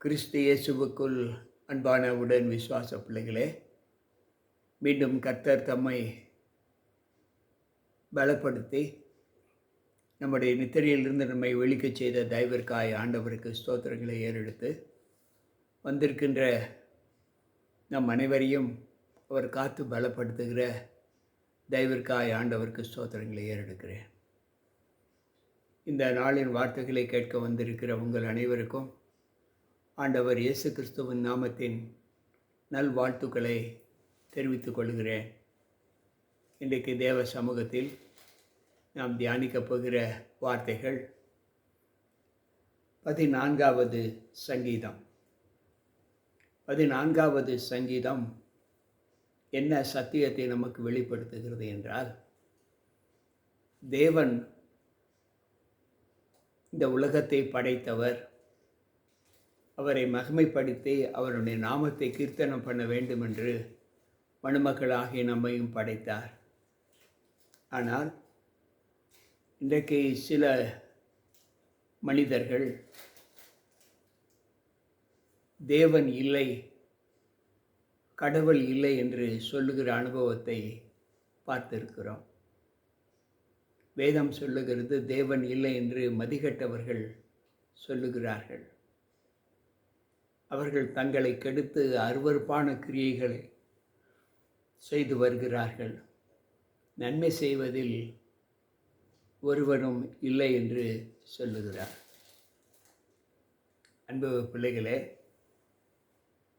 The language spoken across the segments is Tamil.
கிறிஸ்து இயேசுவுக்குள் அன்பான உடன் விசுவாச பிள்ளைகளே மீண்டும் கர்த்தர் தம்மை பலப்படுத்தி நம்முடைய நித்திரையிலிருந்து நம்மை வெளிக்கச் செய்த தயவிற்காய் ஆண்டவருக்கு ஸ்தோத்திரங்களை ஏறெடுத்து வந்திருக்கின்ற நம் அனைவரையும் அவர் காத்து பலப்படுத்துகிற தயவிற்காய் ஆண்டவருக்கு ஸ்தோத்திரங்களை ஏறெடுக்கிறேன். இந்த நாளின் வார்த்தைகளை கேட்க வந்திருக்கிற உங்கள் அனைவருக்கும் ஆண்டவர் இயேசு கிறிஸ்துவின் நாமத்தின் நல் வாழ்த்துக்களை தெரிவித்துக் கொள்கிறேன். இன்றைக்கு தேவ சமூகத்தில் நாம் தியானிக்கப் போகிற வார்த்தைகள் பதினான்காவது சங்கீதம். பதினான்காவது சங்கீதம் என்ன சத்தியத்தை நமக்கு வெளிப்படுத்துகிறது என்றால் தேவன் இந்த உலகத்தை படைத்தவர் அவரை மகிமைப்படுத்தி அவருடைய நாமத்தை கீர்த்தனம் பண்ண வேண்டும் என்று மணுமக்களாகிய நம்மையும் படைத்தார். ஆனால் இன்றைக்கு சில மனிதர்கள் தேவன் இல்லை கடவுள் இல்லை என்று சொல்லுகிற அனுபவத்தை பார்த்திருக்கிறோம். வேதம் சொல்லுகிறது தேவன் இல்லை என்று மதிகட்டவர்கள் சொல்லுகிறார்கள். அவர்கள் தங்களை கெடுத்து அருவறுப்பான கிரியைகளை செய்து வருகிறார்கள். நன்மை செய்வதில் ஒருவனும் இல்லை என்று சொல்லுகிறார். அன்பு பிள்ளைகளே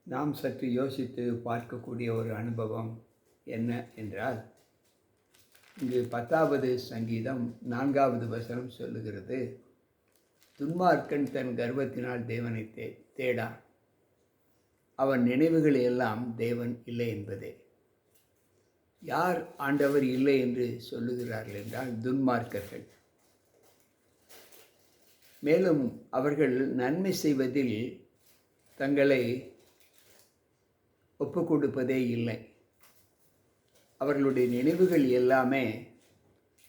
நாம் சற்று யோசித்து பார்க்கக்கூடிய ஒரு அனுபவம் என்ன என்றால் இங்கு பத்தாவது சங்கீதம் நான்காவது வசனம் சொல்லுகிறது துன்மார்க்கன் தன் கர்வத்தினால் தேவனை தே தேடான். அவன் நினைவுகள் எல்லாம் தேவன் இல்லை என்பதே. யார் ஆண்டவர் இல்லை என்று சொல்லுகிறார்கள் என்றால் துன்மார்க்கர்கள். மேலும் அவர்கள் நன்மை செய்வதில் தங்களை ஒப்பு கொடுப்பதே இல்லை. அவர்களுடைய நினைவுகள் எல்லாமே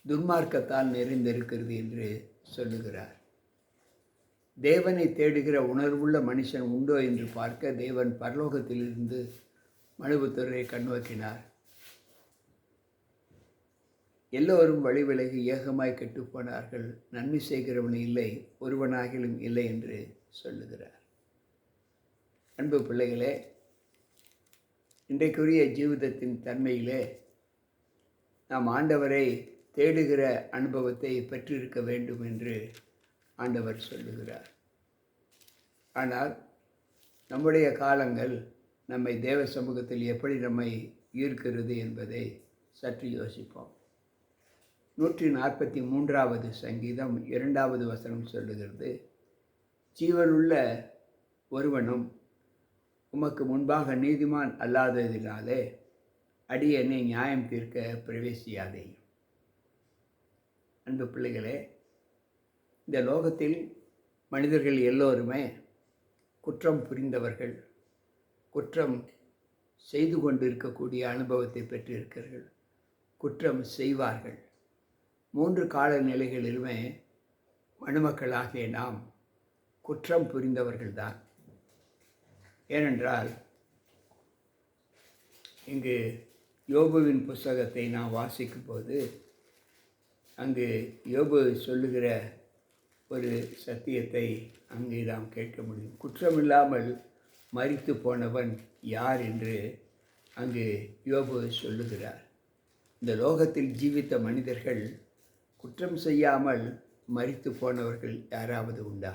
துன்மார்க்கத்தால் நிறைந்திருக்கிறது என்று சொல்லுகிறார். தேவனை தேடுகிற உணர்வுள்ள மனுஷன் உண்டோ என்று பார்க்க தேவன் பரலோகத்திலிருந்து மனுபுத்தரை கண்ணோக்கினார் எல்லோரும் வழி விலகி ஏகமாய் கெட்டுப்போனார்கள் நன்மை செய்கிறவன் இல்லை ஒருவனாகிலும் இல்லை என்று சொல்லுகிறார். அன்பு பிள்ளைகளே இன்றைக்குரிய ஜீவிதத்தின் தன்மையிலே நாம் ஆண்டவரை தேடுகிற அனுபவத்தை பெற்றிருக்க வேண்டும் என்று ஆண்டவர் சொல்லுகிறார். ஆனால் நம்முடைய காலங்கள் நம்மை தேவ சமூகத்தில் எப்படி நம்மை ஈர்க்கிறது என்பதை சற்று யோசிப்போம். நூற்றி நாற்பத்தி மூன்றாவது சங்கீதம் இரண்டாவது வசனம் சொல்லுகிறது ஜீவனுள்ள ஒருவனும் உமக்கு முன்பாக நீதிமான் அல்லாததினாலே அடியனை நியாயம் தீர்க்க பிரவேசியாதே அன்பு பிள்ளைகளே இந்த லோகத்தில் மனிதர்கள் எல்லோருமே குற்றம் புரிந்தவர்கள் குற்றம் செய்து கொண்டிருக்கக்கூடிய அனுபவத்தை பெற்றிருக்கிறார்கள். குற்றம் செய்வார்கள். மூன்று காலநிலைகளிலுமே மணுமக்களாகிய நாம் குற்றம் புரிந்தவர்கள்தான். ஏனென்றால் இங்கு யோபுவின் புஸ்தகத்தை நாம் வாசிக்கும் போது அங்கு யோபு சொல்லுகிற ஒரு சத்தியத்தை அங்கே நாம் கேட்க முடியும். குற்றமில்லாமல் மறித்து போனவன் யார் என்று அங்கு யோபு சொல்லுகிறார். இந்த லோகத்தில் ஜீவித்த மனிதர்கள் குற்றம் செய்யாமல் மறித்து போனவர்கள் யாராவது உண்டா?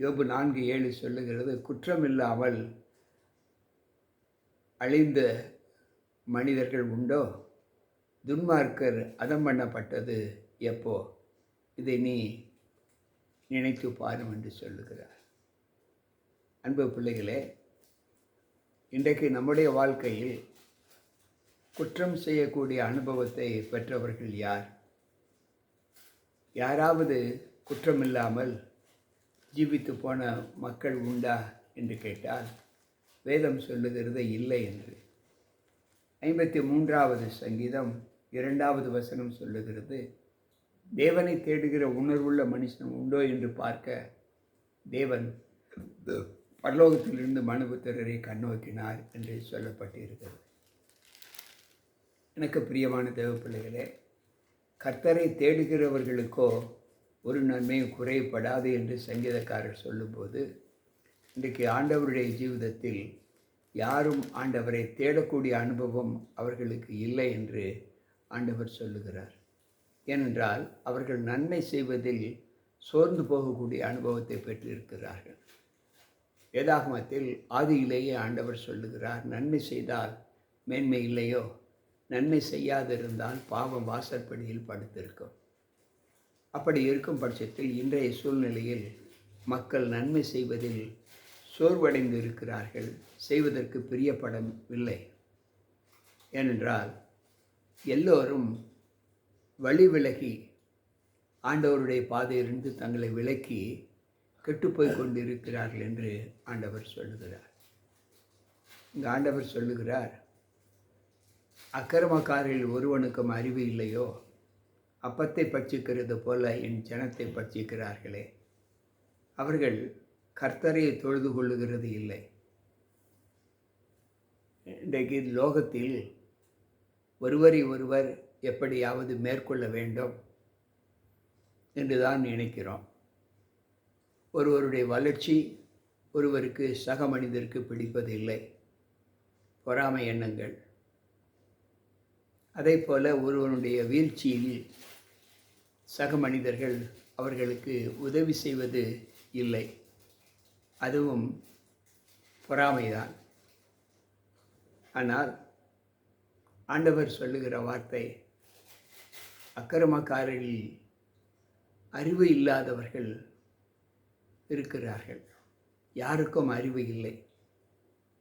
யோபு நான்கு ஏழு சொல்லுகிறது குற்றமில்லாமல் அழிந்த மனிதர்கள் உண்டோ? துன்மார்க்கர் அதம் பண்ணப்பட்டது எப்போ? இதை நீ நினைத்து பாரும் என்று சொல்லுகிறார். அன்பு பிள்ளைகளே இன்றைக்கு நம்முடைய வாழ்க்கையில் குற்றம் செய்யக்கூடிய அனுபவத்தை பெற்றவர்கள் யார்? யாராவது குற்றமில்லாமல் ஜீவித்து போன மக்கள் உண்டா என்று கேட்டால் வேதம் சொல்லுகிறது இல்லை என்று. ஐம்பத்தி மூன்றாவது சங்கீதம் இரண்டாவது வசனம் சொல்லுகிறது தேவனை தேடுகிற உணர்வுள்ள மனுஷன் உண்டோ என்று பார்க்க தேவன் பரலோகத்திலிருந்து மனுபுத்திரரை கண்ணோக்கினார் என்று சொல்லப்பட்டிருக்கிறது. எனக்கு பிரியமான தேவ பிள்ளைகளே கர்த்தரை தேடுகிறவர்களுக்கோ ஒரு நன்மையும் குறைபடாது என்று சங்கீதக்காரர் சொல்லும்போது இன்றைக்கு ஆண்டவருடைய ஜீவிதத்தில் யாரும் ஆண்டவரை தேடக்கூடிய அனுபவம் அவர்களுக்கு இல்லை என்று ஆண்டவர் சொல்லுகிறார். ஏனென்றால் அவர்கள் நன்மை செய்வதில் சோர்ந்து போகக்கூடிய அனுபவத்தை பெற்றிருக்கிறார்கள். வேதாகமத்தில் ஆதியிலேயே ஆண்டவர் சொல்லுகிறார் நன்மை செய்தால் மேன்மை இல்லையோ? நன்மை செய்யாதிருந்தால் பாவம் வாசற்படியில் படுத்திருக்கும். அப்படி இருக்கும் பட்சத்தில் இன்றைய சூழ்நிலையில் மக்கள் நன்மை செய்வதில் சோர்வடைந்து இருக்கிறார்கள் செய்வதற்கு பிரியப்படவில்லை. ஏனென்றால் எல்லோரும் வழி விலகி ஆண்டவருடைய பாதையிலிருந்து தங்களை விலக்கி கெட்டுப்போய் கொண்டிருக்கிறார்கள் என்று ஆண்டவர் சொல்லுகிறார். இங்கே ஆண்டவர் சொல்லுகிறார் அக்கிரமக்காரில் ஒருவனுக்கும் அறிவு இல்லையோ? அப்பத்தை பட்சிக்கிறது போல என் ஜனத்தை பட்சிக்கிறார்களே. அவர்கள் கர்த்தரை தொழுது கொள்ளுகிறது இல்லை. இன்றைக்கு லோகத்தில் ஒருவரை ஒருவர் எப்படியாவது மேற்கொள்ள வேண்டும் என்று தான் நினைக்கிறோம். ஒருவருடைய வளர்ச்சி ஒருவருக்கு சக மனிதருக்கு பிடிப்பதில்லை. பொறாமை எண்ணங்கள். அதே போல் ஒருவனுடைய வீழ்ச்சியில் சக மனிதர்கள் அவர்களுக்கு உதவி செய்வது இல்லை. அதுவும் பொறாமைதான். ஆனால் ஆண்டவர் சொல்லுகிற வார்த்தை அக்கிரமக்காரரில் அறிவு இல்லாதவர்கள் இருக்கிறார்கள். யாருக்கும் அறிவு இல்லை.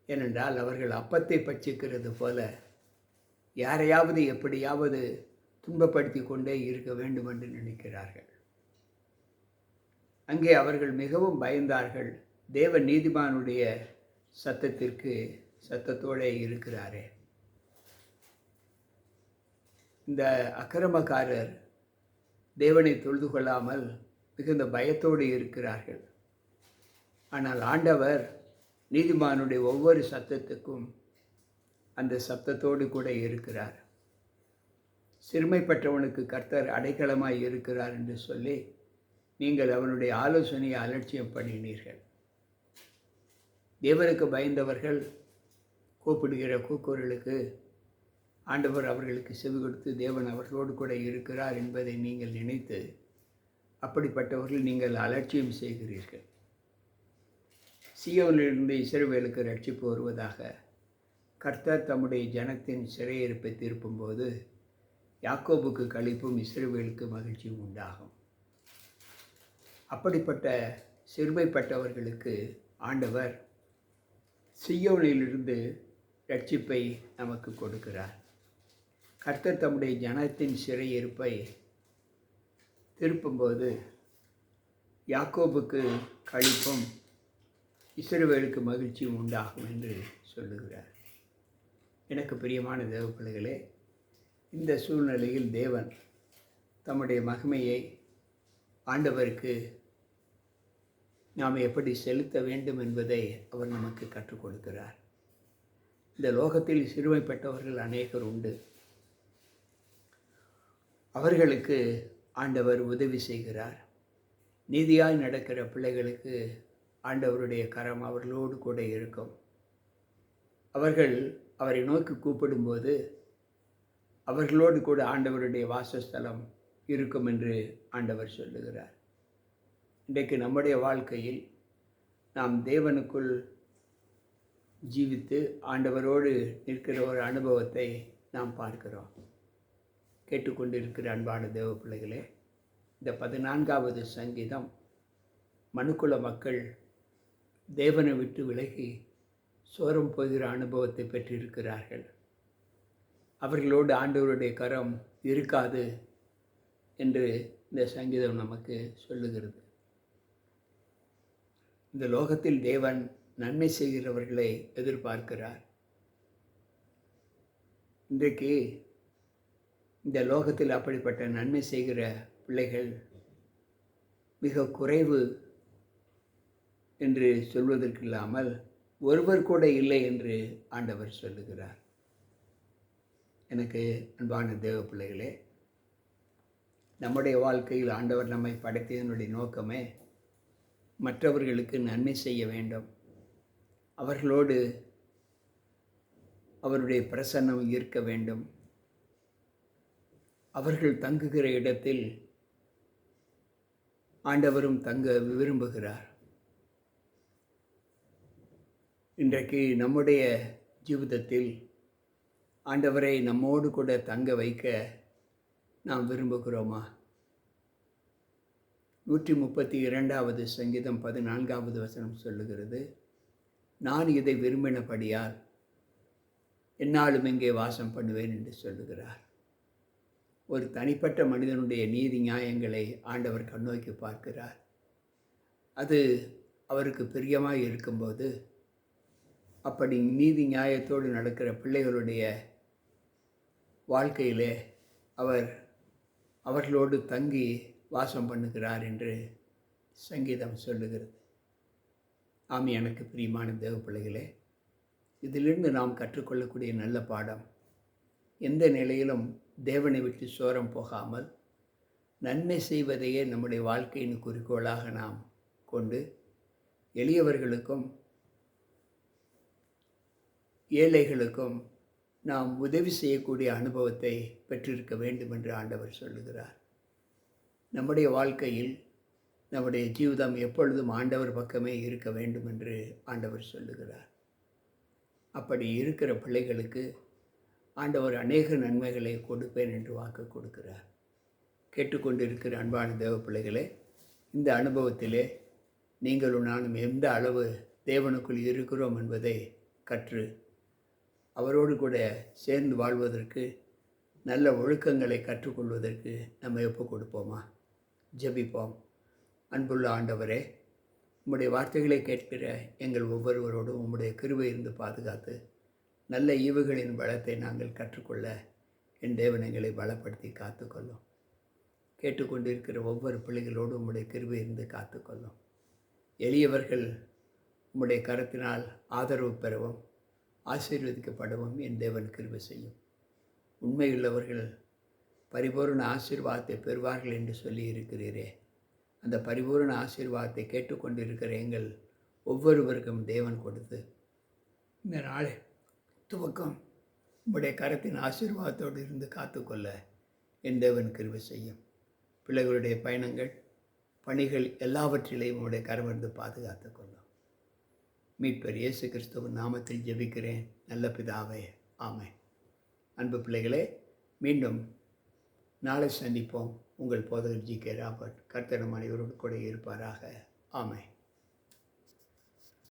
ஏனென்றால் அவர்கள் அப்பத்தை பச்சிக்கிறது போல யாரையாவது எப்படியாவது துன்பப்படுத்தி கொண்டே இருக்க வேண்டும் என்று நினைக்கிறார்கள். அங்கே அவர்கள் மிகவும் பயந்தார்கள். தேவ நீதிமானுடைய சத்தத்திற்கு சத்தத்தோடே இருக்கிறாரே. இந்த அக்கிரமக்காரர் தேவனை தொழுது கொள்ளாமல் மிகுந்த பயத்தோடு இருக்கிறார்கள். ஆனால் ஆண்டவர் நீதிமானுடைய ஒவ்வொரு சத்தத்துக்கும் அந்த சத்தத்தோடு கூட இருக்கிறார். சிறுமைப்பட்டவனுக்கு கர்த்தர் அடைக்கலமாய் இருக்கிறார் என்று சொல்லி நீங்கள் அவனுடைய ஆலோசனையை அலட்சியம் பண்ணினீர்கள். தேவனுக்கு பயந்தவர்கள் கூப்பிடுகிற கூக்குரலுக்கு ஆண்டவர் அவர்களுக்கு செவி கொடுத்து தேவன் அவர்களோடு கூட இருக்கிறார் என்பதை நீங்கள் நினைத்து அப்படிப்பட்டவர்கள் நீங்கள் அலட்சியம் செய்கிறீர்கள். சியோனிலிருந்து இசைவேலுக்கு ரட்சிப்பு வருவதாக கர்த்தர் தம்முடைய ஜனத்தின் சிறையிருப்பை தீர்க்கும்போது யாக்கோபுக்கு கழிப்பும் இஸ்ரவேலுக்கு மகிழ்ச்சியும் உண்டாகும். அப்படிப்பட்ட சிறுமைப்பட்டவர்களுக்கு ஆண்டவர் சியோனிலிருந்து ரட்சிப்பை நமக்கு கொடுக்கிறார். கர்த்தர் தம்முடைய ஜனத்தின் சிறையிருப்பை திருப்பும்போது யாக்கோபுக்கு கழிப்பும் இஸ்ரவேலுக்கு மகிழ்ச்சியும் உண்டாகும் என்று சொல்லுகிறார். எனக்கு பிரியமான தேவ பிள்ளைகளே இந்த சூழ்நிலையில் தேவன் தம்முடைய மகிமையை ஆண்டவருக்கு நாம் எப்படி செலுத்த வேண்டும் என்பதை அவர் நமக்கு கற்றுக் கொடுக்கிறார். இந்த லோகத்தில் சிறுமைப்பட்டவர்கள் அநேகர் உண்டு. அவர்களுக்கு ஆண்டவர் உதவி செய்கிறார். நீதியாய் நடக்கிற பிள்ளைகளுக்கு ஆண்டவருடைய கரம் அவர்களோடு கூட இருக்கும். அவர்கள் அவரை நோக்கி கூப்பிடும்போது அவர்களோடு கூட ஆண்டவருடைய வாசஸ்தலம் இருக்கும் என்று ஆண்டவர் சொல்லுகிறார். இன்றைக்கு நம்முடைய வாழ்க்கையில் நாம் தேவனுக்குள் ஜீவித்து ஆண்டவரோடு நிற்கிற ஒரு அனுபவத்தை நாம் பார்க்கிறோம். கேட்டுக்கொண்டிருக்கிற அன்பான தேவ பிள்ளைகளே இந்த பதினான்காவது சங்கீதம் மனுக்குல மக்கள் தேவனை விட்டு விலகி சோரம் போகிற அனுபவத்தை பெற்றிருக்கிறார்கள். அவர்களோடு ஆண்டவருடைய கரம் இருக்காது என்று இந்த சங்கீதம் நமக்கு சொல்லுகிறது. இந்த லோகத்தில் தேவன் நன்மை செய்கிறவர்களை எதிர்பார்க்கிறார். இன்றைக்கு இந்த லோகத்தில் அப்படிப்பட்ட நன்மை செய்கிற பிள்ளைகள் மிக குறைவு என்று சொல்வதற்கு இல்லாமல் ஒருவர் கூட இல்லை என்று ஆண்டவர் சொல்லுகிறார். எனக்கு அன்பான தேவ பிள்ளைகளே நம்முடைய வாழ்க்கையில் ஆண்டவர் நம்மை படைத்ததனுடைய நோக்கமே மற்றவர்களுக்கு நன்மை செய்ய வேண்டும். அவர்களோடு அவருடைய பிரசன்னம் ஈர்க்க வேண்டும். அவர்கள் தங்குகிற இடத்தில் ஆண்டவரும் தங்க விரும்புகிறார். இன்றைக்கு நம்முடைய ஜீவிதத்தில் ஆண்டவரை நம்மோடு கூட தங்க வைக்க நாம் விரும்புகிறோமா? நூற்றி முப்பத்தி இரண்டாவது சங்கீதம் பதினான்காவது வசனம் சொல்லுகிறது நான் இதை விரும்பினபடியால் என்னாலும் இங்கே வாசம் பண்ணுவேன் என்று சொல்லுகிறார். ஒரு தனிப்பட்ட மனிதனுடைய நீதி நியாயங்களை ஆண்டவர் கண்ணோக்கி பார்க்கிறார். அது அவருக்கு பிரியமாக இருக்கும்போது அப்படி நீதி நியாயத்தோடு நடக்கிற பிள்ளைகளுடைய வாழ்க்கையிலே அவர் அவர்களோடு தங்கி வாசம் பண்ணுகிறார் என்று சங்கீதம் சொல்லுகிறது. ஆமி எனக்கு பிரியமான தேவ பிள்ளைகளே இதிலிருந்து நாம் கற்றுக்கொள்ளக்கூடிய நல்ல பாடம் எந்த நிலையிலும் தேவனை விட்டு சோரம் போகாமல் நன்மை செய்வதையே நம்முடைய வாழ்க்கையின் குறிக்கோளாக நாம் கொண்டு எளியவர்களுக்கும் ஏழைகளுக்கும் நாம் உதவி செய்யக்கூடிய அனுபவத்தை பெற்றிருக்க வேண்டும் என்று ஆண்டவர் சொல்லுகிறார். நம்முடைய வாழ்க்கையில் நம்முடைய ஜீவிதம் எப்பொழுதும் ஆண்டவர் பக்கமே இருக்க வேண்டும் என்று ஆண்டவர் சொல்லுகிறார். அப்படி இருக்கிற பிள்ளைகளுக்கு ஆண்டவர் அநேக நன்மைகளை கொடுப்பேன் என்று வாக்கு கொடுக்கிறார். கேட்டுக்கொண்டிருக்கிற அன்பான தேவ பிள்ளைகளே இந்த அனுபவத்திலே நீங்களும் நானும் எந்த அளவு தேவனுக்குள் இருக்கிறோம் என்பதை கற்று அவரோடு கூட சேர்ந்து வாழ்வதற்கு நல்ல ஒழுக்கங்களை கற்றுக்கொள்வதற்கு நம்ம எப்போ கொடுப்போமா? ஜெபிப்போம். அன்புள்ள ஆண்டவரே உம்முடைய வார்த்தைகளை கேட்கிற எங்கள் ஒவ்வொருவரோடும் உம்முடைய கிருவை இருந்து பாதுகாத்து நல்ல ஈவுகளின் பலத்தை நாங்கள் கற்றுக்கொள்ள என் தேவன் எங்களை பலப்படுத்தி காத்துக்கொள்ளும். கேட்டுக்கொண்டிருக்கிற ஒவ்வொரு பிள்ளைகளோடும் உம்முடைய கிருபை இருந்து காத்துக்கொள்ளும். எளியவர்கள் உம்முடைய கரத்தினால் ஆதரவு பெறவும் ஆசீர்வதிக்கப்படவும். என் தேவன் கிருபை செய்யும். உண்மையுள்ளவர்கள் பரிபூர்ண ஆசீர்வாதத்தை பெறுவார்கள் என்று சொல்லி இருக்கிறீரே. அந்த பரிபூர்ண ஆசீர்வாதத்தை கேட்டுக்கொண்டிருக்கிற எங்கள் ஒவ்வொருவருக்கும் தேவன் கொடுத்து இந்த நாளை துவக்கம் உம்முடைய கரத்தின் ஆசீர்வாதத்தோடு இருந்து காத்துக்கொள்ள என் தேவன் கிருபை செய்யும். பிள்ளைகளுடைய பயணங்கள் பணிகள் எல்லாவற்றிலையும் உம்முடைய கரமிருந்து பாதுகாத்து கொள்ளும். மீட்பர் இயேசு கிறிஸ்துவின் நாமத்தில் ஜெபிக்கிறேன். நல்ல பிதாவே ஆமை அன்பு பிள்ளைகளே மீண்டும் நாளை சந்திப்போம். உங்கள் போதகர் ஜி கே ராபர்ட் கர்த்தனம் அனைவரோடு கூட இருப்பாராக. ஆமை